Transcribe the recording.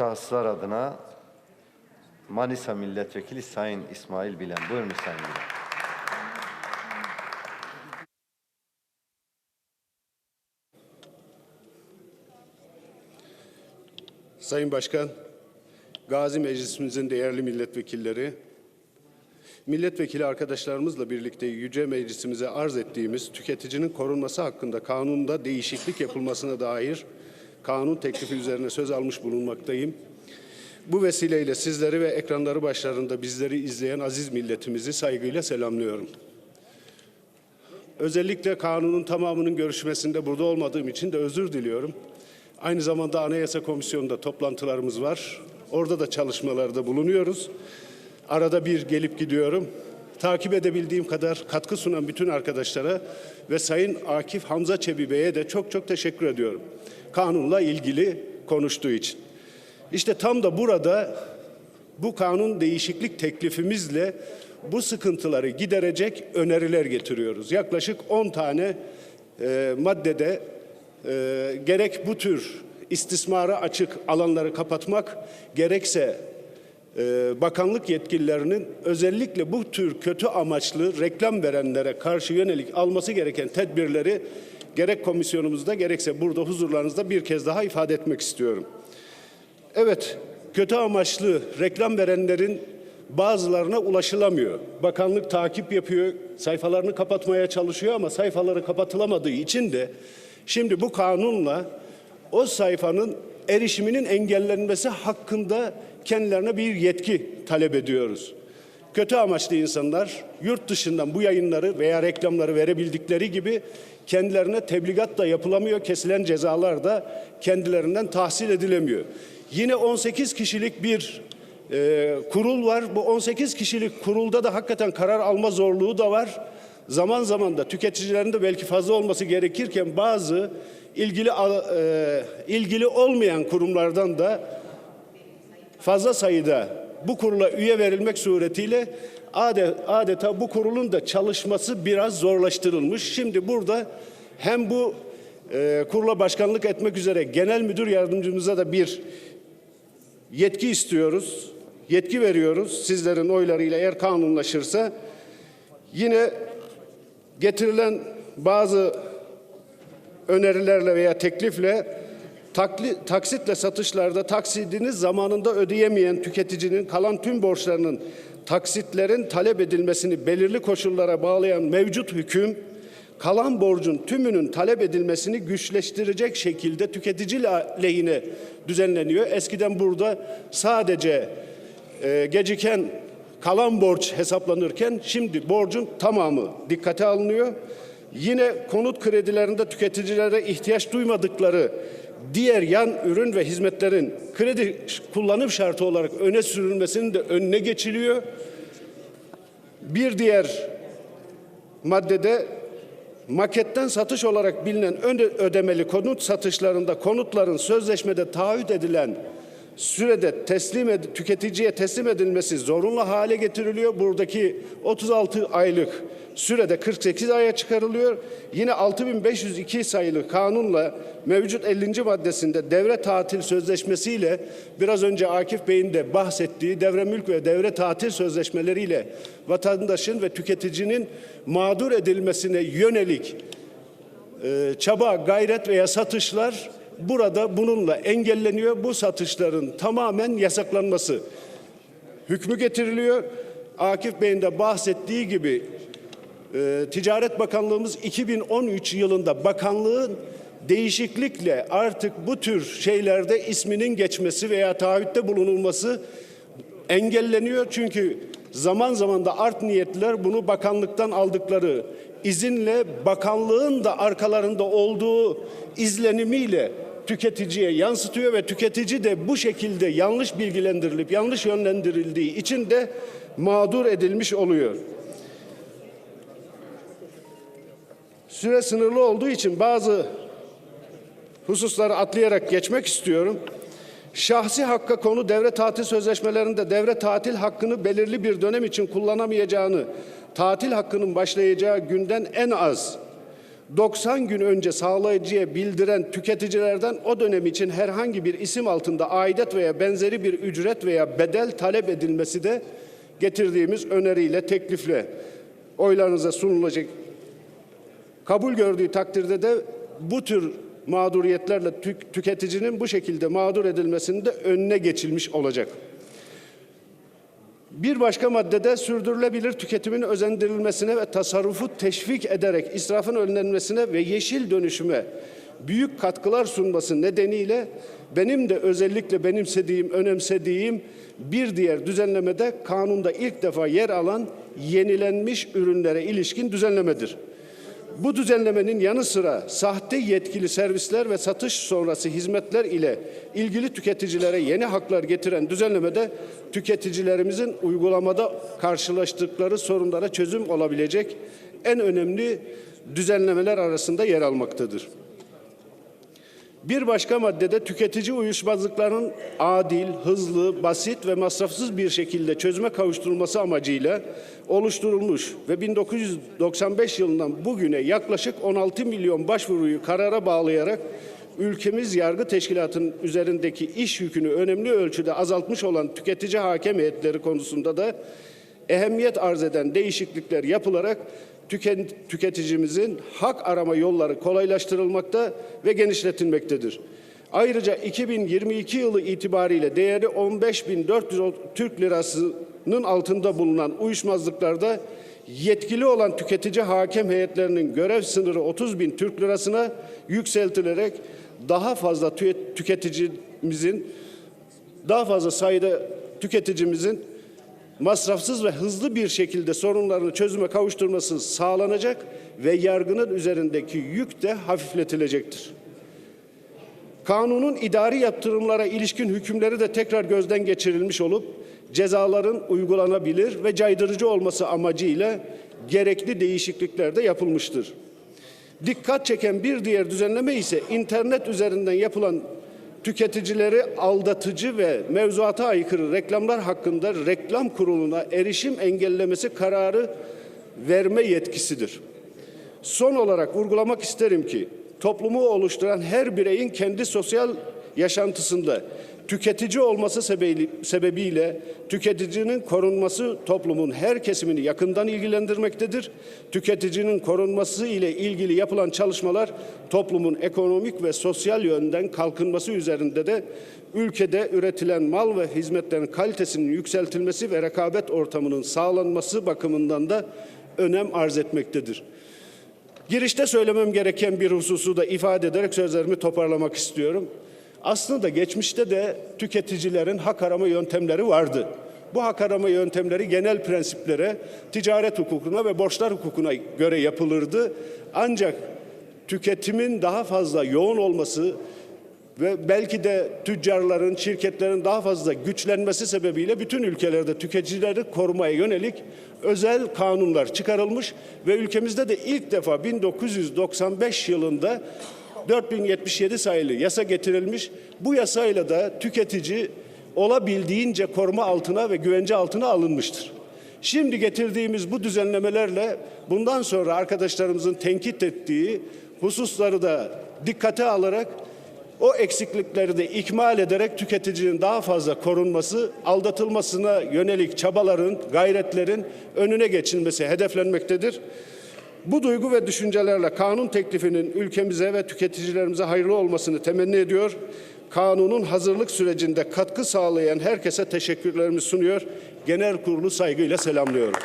şahıslar adına Manisa Milletvekili Sayın İsmail Bilen. Buyurun Sayın Bilen. Sayın Başkan, Gazi Meclisimizin değerli milletvekilleri, milletvekili arkadaşlarımızla birlikte Yüce Meclisimize arz ettiğimiz tüketicinin korunması hakkında kanunda değişiklik yapılmasına dair kanun teklifi üzerine söz almış bulunmaktayım. Bu vesileyle sizleri ve ekranları başlarında bizleri izleyen aziz milletimizi saygıyla selamlıyorum. Özellikle kanunun tamamının görüşmesinde burada olmadığım için de özür diliyorum. Aynı zamanda Anayasa Komisyonu'nda toplantılarımız var. Orada da çalışmalarda bulunuyoruz. Arada bir gelip gidiyorum. Takip edebildiğim kadar katkı sunan bütün arkadaşlara ve Sayın Akif Hamza Çebi Bey'e de çok çok teşekkür ediyorum. Kanunla ilgili konuştuğu için. İşte tam da burada bu kanun değişiklik teklifimizle bu sıkıntıları giderecek öneriler getiriyoruz. Yaklaşık 10 tane e, maddede e, gerek bu tür istismara açık alanları kapatmak gerekse bakanlık yetkililerinin özellikle bu tür kötü amaçlı reklam verenlere karşı yönelik alması gereken tedbirleri gerek komisyonumuzda gerekse burada huzurlarınızda bir kez daha ifade etmek istiyorum. Evet, kötü amaçlı reklam verenlerin bazılarına ulaşılamıyor. Bakanlık takip yapıyor, sayfalarını kapatmaya çalışıyor ama sayfaları kapatılamadığı için de şimdi bu kanunla o sayfanın erişiminin engellenmesi hakkında kendilerine bir yetki talep ediyoruz. Kötü amaçlı insanlar yurt dışından bu yayınları veya reklamları verebildikleri gibi kendilerine tebligat da yapılamıyor, kesilen cezalar da kendilerinden tahsil edilemiyor. Yine 18 kişilik bir e, kurul var. Bu 18 kişilik kurulda da hakikaten karar alma zorluğu da var. Zaman zaman da tüketicilerin de belki fazla olması gerekirken bazı ilgili e, ilgili olmayan kurumlardan da fazla sayıda bu kurula üye verilmek suretiyle ade- adeta bu kurulun da çalışması biraz zorlaştırılmış. Şimdi burada hem bu e, kurula başkanlık etmek üzere genel müdür yardımcımıza da bir yetki istiyoruz. Yetki veriyoruz sizlerin oylarıyla eğer kanunlaşırsa. Yine getirilen bazı önerilerle veya teklifle takli, taksitle satışlarda taksidini zamanında ödeyemeyen tüketicinin kalan tüm borçlarının taksitlerin talep edilmesini belirli koşullara bağlayan mevcut hüküm kalan borcun tümünün talep edilmesini güçleştirecek şekilde tüketici lehine düzenleniyor. Eskiden burada sadece e, geciken kalan borç hesaplanırken şimdi borcun tamamı dikkate alınıyor. Yine konut kredilerinde tüketicilere ihtiyaç duymadıkları diğer yan ürün ve hizmetlerin kredi kullanım şartı olarak öne sürülmesinin de önüne geçiliyor. Bir diğer maddede maketten satış olarak bilinen ödemeli konut satışlarında konutların sözleşmede taahhüt edilen sürede teslim ed- tüketiciye teslim edilmesi zorunlu hale getiriliyor. Buradaki 36 aylık sürede 48 aya çıkarılıyor. Yine 6502 sayılı kanunla mevcut 50. maddesinde devre tatil sözleşmesiyle biraz önce Akif Bey'in de bahsettiği devre mülk ve devre tatil sözleşmeleriyle vatandaşın ve tüketicinin mağdur edilmesine yönelik e, çaba, gayret veya satışlar burada bununla engelleniyor. Bu satışların tamamen yasaklanması hükmü getiriliyor. Akif Bey'in de bahsettiği gibi e, Ticaret Bakanlığımız 2013 yılında bakanlığın değişiklikle artık bu tür şeylerde isminin geçmesi veya taahhütte bulunulması engelleniyor. Çünkü zaman zaman da art niyetliler bunu bakanlıktan aldıkları izinle bakanlığın da arkalarında olduğu izlenimiyle tüketiciye yansıtıyor ve tüketici de bu şekilde yanlış bilgilendirilip yanlış yönlendirildiği için de mağdur edilmiş oluyor. Süre sınırlı olduğu için bazı hususları atlayarak geçmek istiyorum. Şahsi hakka konu devre tatil sözleşmelerinde devre tatil hakkını belirli bir dönem için kullanamayacağını, tatil hakkının başlayacağı günden en az 90 gün önce sağlayıcıya bildiren tüketicilerden o dönem için herhangi bir isim altında aidat veya benzeri bir ücret veya bedel talep edilmesi de getirdiğimiz öneriyle, teklifle oylarınıza sunulacak. Kabul gördüğü takdirde de bu tür mağduriyetlerle tük- tüketicinin bu şekilde mağdur edilmesinde önüne geçilmiş olacak. Bir başka maddede sürdürülebilir tüketimin özendirilmesine ve tasarrufu teşvik ederek israfın önlenmesine ve yeşil dönüşüme büyük katkılar sunması nedeniyle benim de özellikle benimsediğim, önemsediğim bir diğer düzenlemede kanunda ilk defa yer alan yenilenmiş ürünlere ilişkin düzenlemedir. Bu düzenlemenin yanı sıra sahte yetkili servisler ve satış sonrası hizmetler ile ilgili tüketicilere yeni haklar getiren düzenlemede tüketicilerimizin uygulamada karşılaştıkları sorunlara çözüm olabilecek en önemli düzenlemeler arasında yer almaktadır. Bir başka maddede tüketici uyuşmazlıklarının adil, hızlı, basit ve masrafsız bir şekilde çözüme kavuşturulması amacıyla oluşturulmuş ve 1995 yılından bugüne yaklaşık 16 milyon başvuruyu karara bağlayarak ülkemiz yargı teşkilatının üzerindeki iş yükünü önemli ölçüde azaltmış olan tüketici hakem heyetleri konusunda da ehemmiyet arz eden değişiklikler yapılarak tüketicimizin hak arama yolları kolaylaştırılmakta ve genişletilmektedir. Ayrıca 2022 yılı itibariyle değeri 15.400 Türk lirasının altında bulunan uyuşmazlıklarda yetkili olan tüketici hakem heyetlerinin görev sınırı 30 bin Türk lirasına yükseltilerek daha fazla tüke- tüketicimizin daha fazla sayıda tüketicimizin masrafsız ve hızlı bir şekilde sorunlarını çözüme kavuşturması sağlanacak ve yargının üzerindeki yük de hafifletilecektir. Kanunun idari yaptırımlara ilişkin hükümleri de tekrar gözden geçirilmiş olup cezaların uygulanabilir ve caydırıcı olması amacıyla gerekli değişiklikler de yapılmıştır. Dikkat çeken bir diğer düzenleme ise internet üzerinden yapılan tüketicileri aldatıcı ve mevzuata aykırı reklamlar hakkında reklam kuruluna erişim engellemesi kararı verme yetkisidir. Son olarak vurgulamak isterim ki toplumu oluşturan her bireyin kendi sosyal yaşantısında tüketici olması sebebi- sebebiyle tüketicinin korunması toplumun her kesimini yakından ilgilendirmektedir. Tüketicinin korunması ile ilgili yapılan çalışmalar toplumun ekonomik ve sosyal yönden kalkınması üzerinde de ülkede üretilen mal ve hizmetlerin kalitesinin yükseltilmesi ve rekabet ortamının sağlanması bakımından da önem arz etmektedir. Girişte söylemem gereken bir hususu da ifade ederek sözlerimi toparlamak istiyorum. Aslında geçmişte de tüketicilerin hak arama yöntemleri vardı. Bu hak arama yöntemleri genel prensiplere, ticaret hukukuna ve borçlar hukukuna göre yapılırdı. Ancak tüketimin daha fazla yoğun olması ve belki de tüccarların, şirketlerin daha fazla güçlenmesi sebebiyle bütün ülkelerde tüketicileri korumaya yönelik özel kanunlar çıkarılmış ve ülkemizde de ilk defa 1995 yılında 4077 sayılı yasa getirilmiş. Bu yasayla da tüketici olabildiğince koruma altına ve güvence altına alınmıştır. Şimdi getirdiğimiz bu düzenlemelerle bundan sonra arkadaşlarımızın tenkit ettiği hususları da dikkate alarak o eksiklikleri de ikmal ederek tüketicinin daha fazla korunması, aldatılmasına yönelik çabaların, gayretlerin önüne geçilmesi hedeflenmektedir. Bu duygu ve düşüncelerle kanun teklifinin ülkemize ve tüketicilerimize hayırlı olmasını temenni ediyor. Kanunun hazırlık sürecinde katkı sağlayan herkese teşekkürlerimi sunuyor. Genel kurulu saygıyla selamlıyorum.